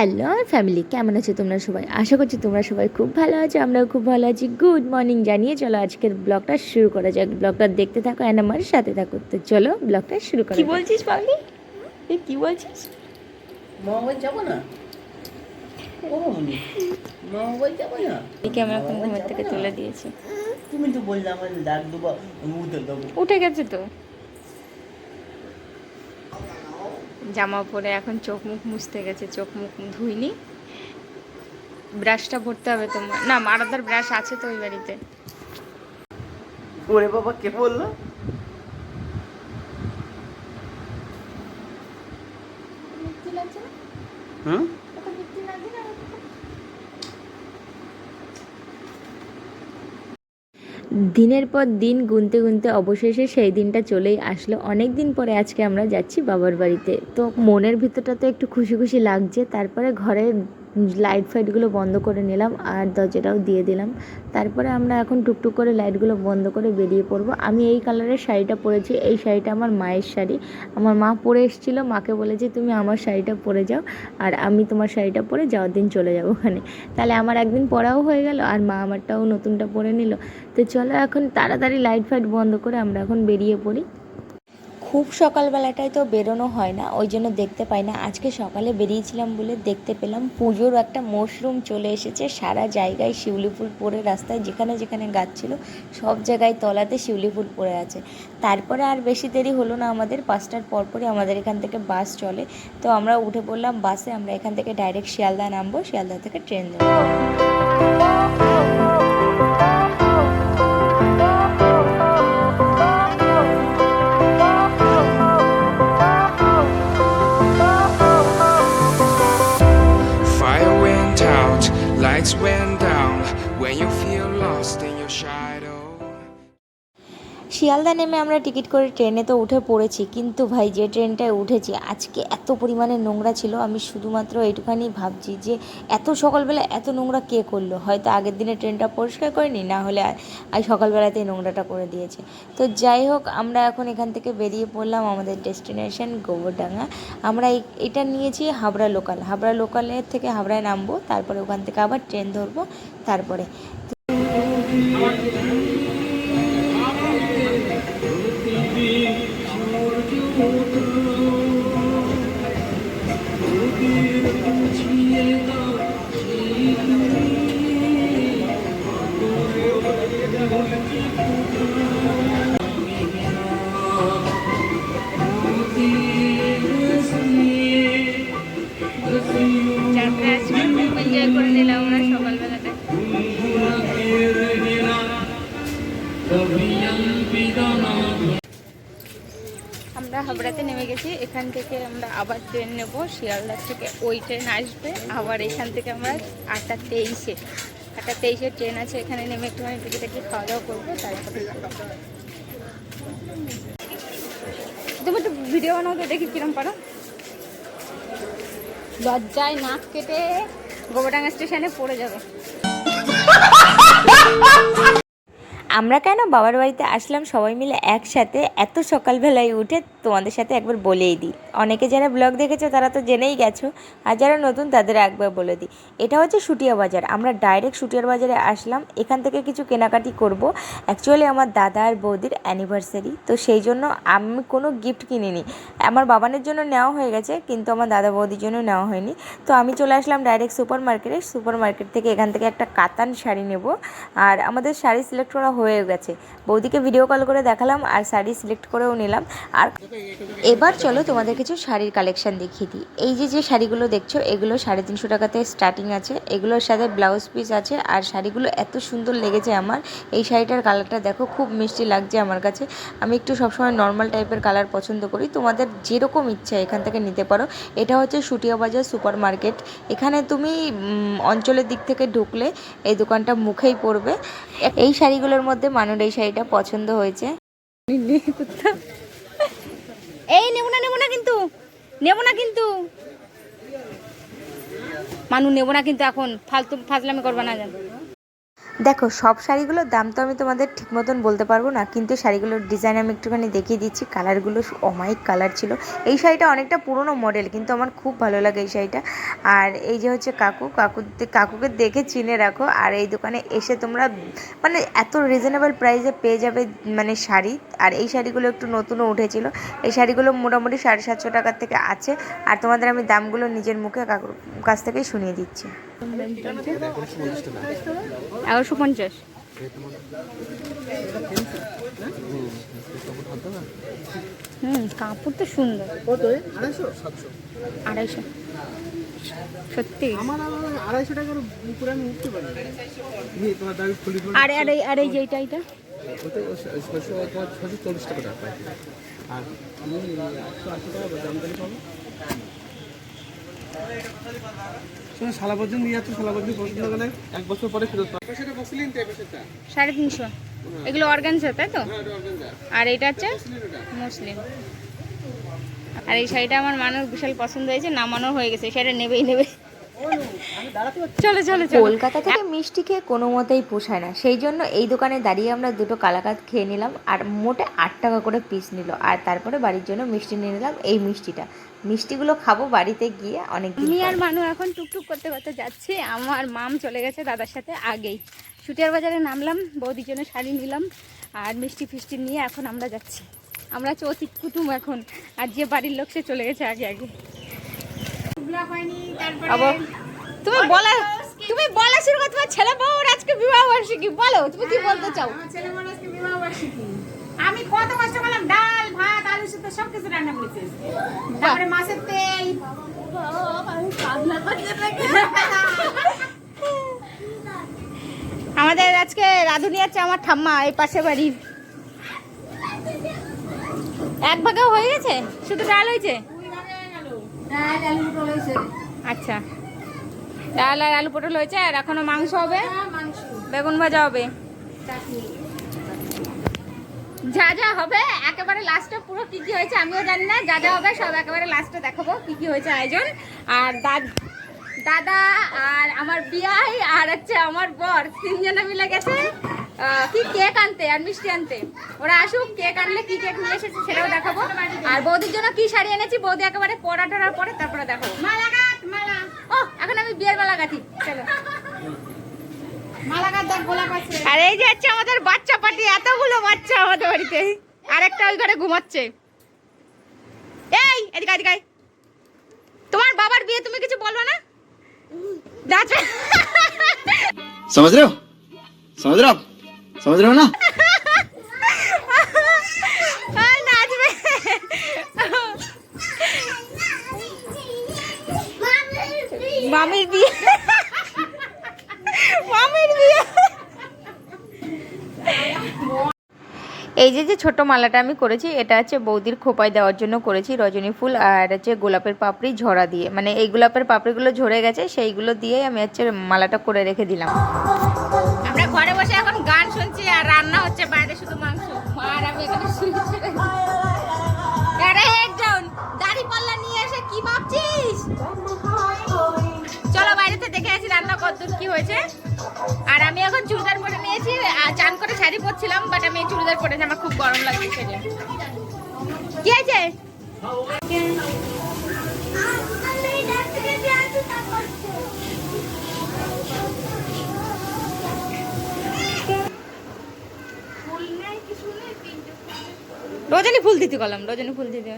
Hello family কেমন আছো তোমরা সবাই? আশা করছি তোমরা সবাই খুব ভালো আছো আমরাও খুব ভালো আছি। গুড মর্নিং জানিয়ে চলো আজকের ব্লগটা শুরু করা যাক। ব্লগটা দেখতে থাকো অ্যান্ড আমার সাথে থাকো। তো চলো ব্লগটা শুরু করা কি বলছিস পাগলি? এ কি বলছিস? মহাবাই যাব না? উঠে গেছে মহাবাই যাব না একে আমরা এখন ঘুমের থেকে তুলে দিয়েছি তুমি তো বললে আমার ডাক দেবো আমি উঠে দেবো উঠে গেছে তো জামা পরে এখন চোখ মুখ মুছতে গেছে, চোখ মুখ ধুইনি। ব্রাশটা ভরতে হবে তোমার। না, মারাদার ব্রাশ আছে তো ওই বাড়িতে। ওরে বাবা, কে বলল হুম দিনের পর দিন গুনতে গুনতে অবশেষে সেই দিনটা চলেই আসলো। অনেক দিন পরে আজকে আমরা যাচ্ছি বাবার বাড়িতে। তো মনের ভিতরটা তো একটু খুশি খুশি লাগছে। তারপরে ঘরের লাইট ফাইটগুলো বন্ধ করে নিলাম আর দরজাটাও দিয়ে দিলাম। তারপরে আমরা এখন টুকটুক করে লাইটগুলো বন্ধ করে বেরিয়ে পড়ব। আমি এই কালারের শাড়িটা পরেছি, এই শাড়িটা আমার মায়ের শাড়ি। আমার মা পরে এসেছিল, মাকে বলেছি তুমি আমার শাড়িটা পরে যাও আর আমি তোমার শাড়িটা পরে যাওয়ার দিন চলে যাব ওখানে। তাহলে আমার একদিন পরাও হয়ে গেল আর মা আমারটাও নতুনটা পরে নিল। তো চলো এখন তাড়াতাড়ি লাইট ফাইট বন্ধ করে আমরা এখন বেরিয়ে পড়ি। খুব সকালবেলাটায় তো বেরোনো হয় না, ওই জন্য দেখতে পাই না। আজকে সকালে বেরিয়েছিলাম বলে দেখতে পেলাম পুজোর একটা মশরুম চলে এসেছে। সারা জায়গায় শিউলি ফুল পড়ে রাস্তায়, যেখানে যেখানে গাছ ছিল, সব জায়গায় তলাতে শিউলি ফুল পড়ে আছে। তারপরে আর বেশি দেরি হলো না আমাদের, পাঁচটার পরপরই আমাদের এখান থেকে বাস চলে। তো আমরা উঠে পড়লাম বাসে, আমরা এখান থেকে ডাইরেক্ট শিয়ালদা নামবো, শিয়ালদা থেকে ট্রেন ধরবো। শিয়ালদা নেমে আমরা টিকিট করে ট্রেনে তো উঠে পড়েছি, কিন্তু ভাই যে ট্রেনটায় উঠেছি, আজকে এত পরিমাণে নোংরা ছিল, আমি শুধুমাত্র এইটুখানি ভাবছি যে এত সকালবেলা এত নোংরা কে করল? হয়তো আগের দিনে ট্রেনটা পরিষ্কার করেনি, না হলে আজ সকালবেলাতেই নোংরাটা করে দিয়েছে। তো যাই হোক, আমরা এখন এখান থেকে বেরিয়ে পড়লাম আমাদের ডেস্টিনেশন গোবরডাঙ্গা। আমরা এটা নিয়েছি হাবড়া লোকাল। হাবড়া লোকালের থেকে হাবড়ায় নামবো, তারপরে ওখান থেকে আবার ট্রেন ধরবো, তারপরে। আমরা হাবড়াতে নেমে গেছি। এখান থেকে আমরা আবার ট্রেন নেব শিয়ালদার থেকে ওই ট্রেন আসবে। আবার এখান থেকে আমরা আটটা তেইশে আটটা তেইশে ট্রেন আছে। এখানে নেমে একটুখানি টিকিট একটু খাওয়া দাওয়া করব, তারপরে। তুমি একটু ভিডিও বানাও তো, দেখি কিরম পারো। লজ্জায় নাক কেটে গোবরডাঙ্গা স্টেশনে পড়ে যাবে। আমরা কেন বাবার বাড়িতে আসলাম? সবাই মিলে একসাথে এত সকালবেলায় উঠে তোমাদের সাথে একবার বলেই দিই। অনেকে যারা ব্লগ দেখেছ, তারা তো জেনেই গেছো। আর যারা নতুন, তাদের একবার বলে দিই। এটা হচ্ছে সুটিয়া বাজার। আমরা ডাইরেক্ট সুটিয়ার বাজারে আসলাম। এখান থেকে কিছু কেনাকাটি করব। অ্যাকচুয়ালি আমার দাদা আর বৌদির অ্যানিভার্সারি তো সেই জন্য আমি কোনো গিফট কিনিনি। আমার বাবানের জন্য নেওয়া হয়ে গেছে, কিন্তু আমার দাদা বৌদির জন্য নেওয়া হয়নি। তো আমি চলে আসলাম ডাইরেক্ট সুপার মার্কেটে সুপার মার্কেট থেকে এখান থেকে একটা কাতান শাড়ি নেব। আর আমাদের শাড়ি সিলেক্ট করা হয়ে গেছে। বৌদিকে ভিডিও কল করে দেখালাম আর শাড়ি সিলেক্ট করেও নিলাম। আর এবার চলো তোমাদের কিছু শাড়ির কালেকশন দেখিয়ে দিই। এই যে যে শাড়িগুলো দেখছ, এগুলো সাড়ে তিনশো টাকাতে স্টার্টিং আছে। এগুলোর সাথে ব্লাউজ পিস আছে আর শাড়িগুলো এত সুন্দর লেগেছে আমার। এই শাড়িটার কালারটা দেখো, খুব মিষ্টি লাগছে আমার কাছে। আমি একটু সবসময় নর্মাল টাইপের কালার পছন্দ করি। তোমাদের যেরকম ইচ্ছা এখান থেকে নিতে পারো। এটা হচ্ছে সুটিয়া বাজার সুপার মার্কেট এখানে তুমি অঞ্চলের দিক থেকে ঢুকলে এই দোকানটা মুখেই পড়বে। এই শাড়িগুলোর মধ্যে মানুর এই শাড়িটা পছন্দ হয়েছে। এই নেব না নেব না কিন্তু, নেব না কিন্তু। মানু, নেব না কিন্তু এখন, ফালতু ফাজলামি করবা না দেখো, সব শাড়িগুলোর দাম তো আমি তোমাদের ঠিক মতন বলতে পারব না, কিন্তু শাড়িগুলোর ডিজাইন আমি একটুখানি দেখিয়ে দিচ্ছি। কালারগুলো অমায়িক কালার ছিল। এই শাড়িটা অনেকটা পুরনো মডেল কিন্তু আমার খুব ভালো লাগে এই শাড়িটা। আর এই যে হচ্ছে কাকু কাকু কাকুকে দেখে চিনে রাখো, আর এই দোকানে এসে তোমরা মানে এত রিজনেবল প্রাইসে পেয়ে যাবে মানে শাড়ি। আর এই শাড়িগুলো একটু নতুনও উঠেছিল। এই শাড়িগুলো মোটামুটি সাড়ে সাতশো টাকার থেকে আছে। আর তোমাদের আমি দামগুলো নিজের মুখে কাকুর কাছ থেকেই শুনিয়ে দিচ্ছি। এগারোশো পঞ্চাশ। হুম, কাপড় তো সুন্দর। আড়াইশো। সত্যি? আড়াইশো টাকার উপরে আমি উঠতে পারি আরে আরে আরে এই যে এইটা। এইটা ওতে ছশো তোমার ছশো চল্লিশ টাকা আর শোনো সালা পর্যন্ত নিয়ে যাচ্ছ সালা পর্যন্ত পছন্দ গেলে এক বছর পরে ফেরত পাবে। সেটা বসলিন তো সেটা সাড়ে তিনশো। এগুলো অর্গানজা তাই তো? আর এটা হচ্ছে মুসলিম আর এই শাড়িটা আমার মানুষ বিশাল পছন্দ হয়েছে নামানো হয়ে গেছে সেটা নেবেই নেবে চলো চলো চলো। কলকাতা থেকে মিষ্টি খেয়ে কোনো মতেই পোষায় না। সেই জন্য এই দোকানে দাঁড়িয়ে আমরা দুটো কালাকাত খেয়ে নিলাম আর মোটে আট টাকা করে পিস নিল। আর তারপরে বাড়ির জন্য মিষ্টি নিয়ে নিলাম এই মিষ্টিটা। মিষ্টিগুলো খাব বাড়িতে গিয়ে অনেক দিন আমি আর মানু এখন টুকটুক করতে করতে যাচ্ছি। আমার মাম চলে গেছে দাদার সাথে আগেই। সুটিয়ার বাজারে নামলাম বৌদির জন্য শাড়ি নিলাম আর মিষ্টি ফিষ্টি নিয়ে এখন আমরা যাচ্ছি। আমরা অতি কুটুম এখন। আর যে বাড়ির লোক সে চলে গেছে আগে আগে। আবার তুমি বলা তুমি বলা শুরু করো তোমার ছেলে বউর আজকে বিবাহ বার্ষিকী বলো তুমি কি বলতে চাও? ছেলে মানুষকে বিবাহ বার্ষিকী। আমি কত কষ্ট করলাম ডাল ভাত আলু সিদ্ধ সব কিছু রান্না করেছি। তারপরে মাছের তেল। আমাদের আজকে রাধুনি আছে আমার ঠাম্মা এই পাশে বাড়ির এক ভাগেও হয়ে গেছে? শুধু ডাল হয়েছে। আচ্ছা। ডাল আর আলু পটল হয়েছে আর এখনও মাংস হবে। বেগুন ভাজা হবে। যা যা হবে একেবারে লাস্টে পুরো কি কি হয়েছে আমিও জানি না। যা যা হবে সব একেবারে লাস্টে দেখাবো কি কি হয়েছে আয়োজন। আর দাদ আর আমার বিয়াই আর হচ্ছে আমার বর তিনজনে মিলে গেছে কি কেক আনতে আর মিষ্টি আনতে। ওরা আসুক কেক আনলে কি কেক নিয়ে এসেছে সেটাও দেখাবো। আর বৌদির জন্য কি শাড়ি এনেছি বৌদি একেবারে পরা টরার পরে তারপরে দেখাবো। ও এখন আমি বিয়ের বেলা গাছি চলো মালা গাছ দেখ গোলাপ আছে আর এই যে হচ্ছে আমাদের বাচ্চা পার্টি এতগুলো বাচ্চা আমাদের বাড়িতে আরেকটা ওই ঘরে ঘুমাচ্ছে এই এদিকে এদিকে আয়। তোমার বাবার বিয়ে তুমি কিছু বলবো না নাচবে समझ रहे हो समझ रहे हो आप समझ रहे हो ना মামির বিয়ে। মামির বিয়ে। এই যে যে ছোট মালাটা আমি করেছি এটা হচ্ছে বৌদির খোপায় দেওয়ার জন্য করেছি রজনী ফুল আর হচ্ছে গোলাপের পাপড়ি ঝরা দিয়ে। মানে এই গোলাপের পাপড়িগুলো ঝরে গেছে সেইগুলো দিয়েই আমি হচ্ছে মালাটা করে রেখে দিলাম। আমরা ঘরে বসে এখন গান শুনছি আর রান্না হচ্ছে বাইরে শুধু মাংস। আর আমি এখানে দেখে আসি রান্না কতদূর কি হয়েছে। আর আমি এখন চুড়িদার পরে নিয়েছি চান করে শাড়ি পরছিলাম বাট আমি চুড়িদার পরেছি আমার খুব গরম লাগছে কি আছে রজনী ফুল দিতে গেলাম, রজনী ফুল দিতে।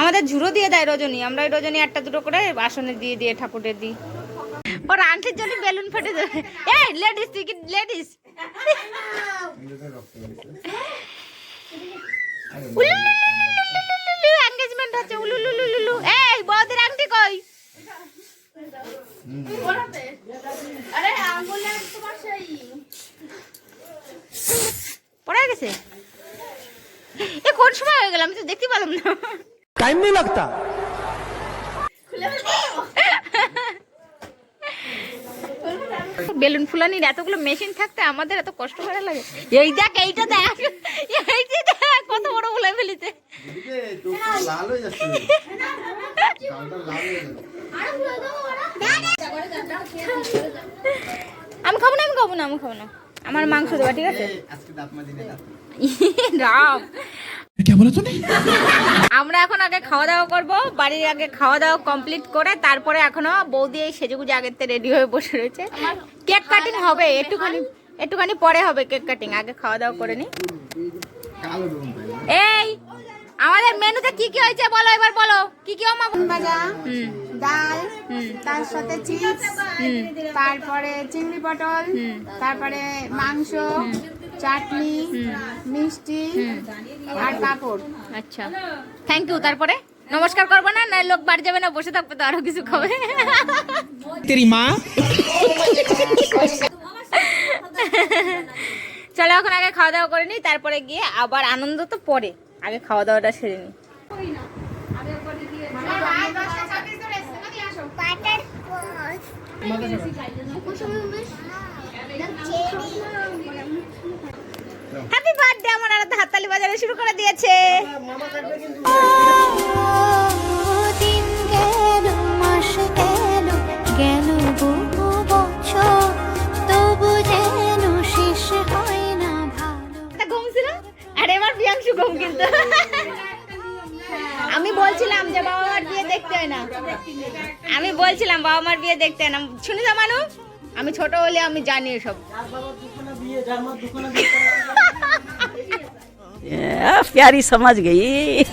আমাদের ঝুড়ো দিয়ে দেয় রজনী আমরা ওই রজনী একটা দুটো করে বাসনে দিয়ে দিয়ে ঠাকুরের দিই ওর আংটির জন্য বেলুন ফেটে যাবে। এই লেডিস তুই লেডিস এনগেজমেন্ট হচ্ছে উলুলুলুলু এই বৌদির আংটি কই আরে গেছে এ কোন সময় হয়ে গেলাম তো দেখতে পেলাম না টাইম নেই লাগতা বেলুন ফুলানির এতগুলো মেশিন থাকতে আমাদের এত কষ্ট করে লাগে। এই দেখ, এইটা দেখ। এইটা দেখ, কত বড় ফুলে ফেলিতে আমি খাব না, আমি খাব না, আমি খাব না। আমার মাংস দেওয়া ঠিক আছে? রাম। আমরা এখন আগে খাওয়া দাওয়া করব বাড়ির আগে খাওয়া দাওয়া কমপ্লিট করে তারপরে এখনও বৌদি এই সেজেগুজে আগের থেকে রেডি হয়ে বসে রয়েছে। কেক কাটিং হবে একটুখানি একটুখানি পরে হবে কেক কাটিং আগে খাওয়া দাওয়া করে নি। এই আমাদের মেনুতে কি কি হয়েছে বলো এবার বলো। কি কি মা ভাজা ডাল তার সাথে চিপস তারপরে চিংড়ি পটল তারপরে মাংস চাটনি মিষ্টি আর পাঁপড় আচ্ছা। থ্যাংক ইউ তারপরে? নমস্কার করব না না লোক বাড়ি যাবে না বসে থাকবে তো আরও কিছু খাবে। তেরি মা। চলো এখন আগে খাওয়া দাওয়া করে নিই তারপরে গিয়ে আবার আনন্দ তো পরে। আগে খাওয়া দাওয়াটা সেরে নিই। হ্যাপি বার্থডে আমার আর হাততালি বাজানো শুরু করে দিয়েছে। দিন গেল তবু ঘুম ছিল? আর এবার প্রিয়াংশু ঘুম কিন্তু। আমি বলছিলাম যে বাবা মার বিয়ে দেখতে হয় না। আমি বলছিলাম বাবা মার বিয়ে দেখতে হয় না। শুনি তো মানু, আমি ছোট হলে আমি জানি এসব। प्यारी समझ गई।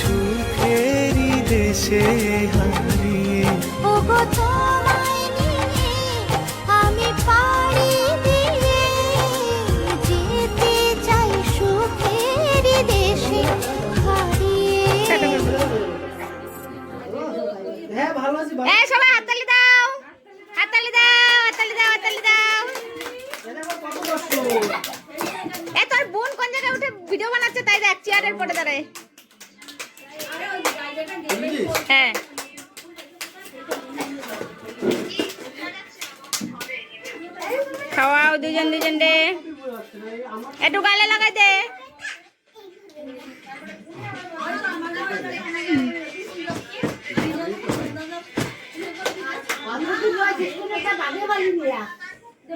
চাই সুখেরই দেশে হারিয়ে। ওগো তোমায় নিয়ে আমি পাড়ি দিয়ে যেতে চাই সুখের দেশে হারিয়ে। এই সবাই হাততালি দাও। হাততালি দাও হাততালি দাও হাততালি দাও। এ তোর বোন কোন জায়গায় উঠে ভিডিও বানাচ্ছে? তাই দেখ চেয়ারের পরে দাঁড়ায়। হ্যাঁ। খাওয়াও দুজন দুজন রে। একটু গালে লাগাই দে।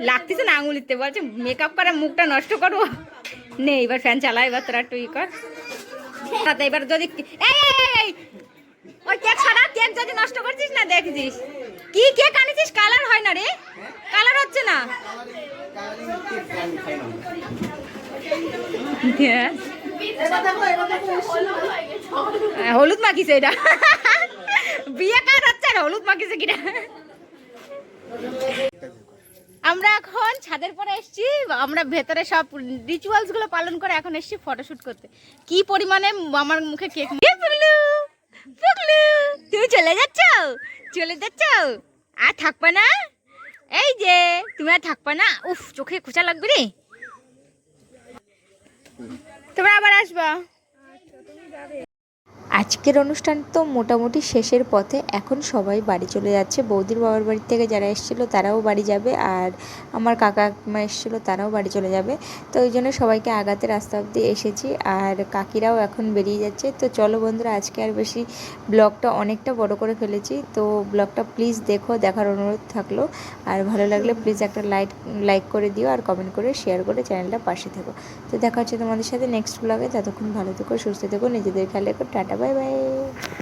লাগতেছে না আঙুলিতে, বলছে মেকআপ করে মুখটা নষ্ট করব। নে, এবার ফ্যান চালা, এবার তোরা একটু ই কর। তাতে এবার যদি ওই কেক কেক যদি নষ্ট করছিস না, দেখছিস। কি কেক কালার হয় না রে। কালার হচ্ছে না। হলুদ মাখিছে এটা। বিয়ে কার হচ্ছে আর হলুদ মাখিছে আমরা এখন ছাদের পরে এসেছি। আমরা ভেতরে সব রিচুয়ালসগুলো পালন করে এখন এসেছি ফটোশুট করতে। কি পরিমাণে আমার মুখে কেক পুগলু পুগলু তুমি চলে যাচ্ছ? চলে যাচ্ছ? আর থাকবে না? এই যে, তুমি আর থাকবে না? উফ, চোখে খোঁচা লাগবে রে। তোমরা আবার আসবা। আজকের অনুষ্ঠান তো মোটামুটি শেষের পথে। এখন সবাই বাড়ি চলে যাচ্ছে। বৌদির বাবার বাড়ি থেকে যারা এসেছিল তারাও বাড়ি যাবে আর আমার কাকা মা এসেছিল তারাও বাড়ি চলে যাবে। তো ওই জন্য সবাইকে আগাতে রাস্তা অবধি এসেছি আর কাকিরাও এখন বেরিয়ে যাচ্ছে। তো চলো বন্ধুরা, আজকে আর বেশি ব্লগটা অনেকটা বড় করে ফেলেছি। তো ব্লগটা প্লিজ দেখো, দেখার অনুরোধ থাকল। আর ভালো লাগলে প্লিজ একটা লাইক লাইক করে দিও আর কমেন্ট করে শেয়ার করে চ্যানেলটা পাশে থেকো। তো দেখা হচ্ছে তোমাদের সাথে নেক্সট ব্লগে। ততক্ষণ ভালো থেকো, সুস্থ থেকো, নিজেদের খেয়াল রেখো। টাটা 拜拜。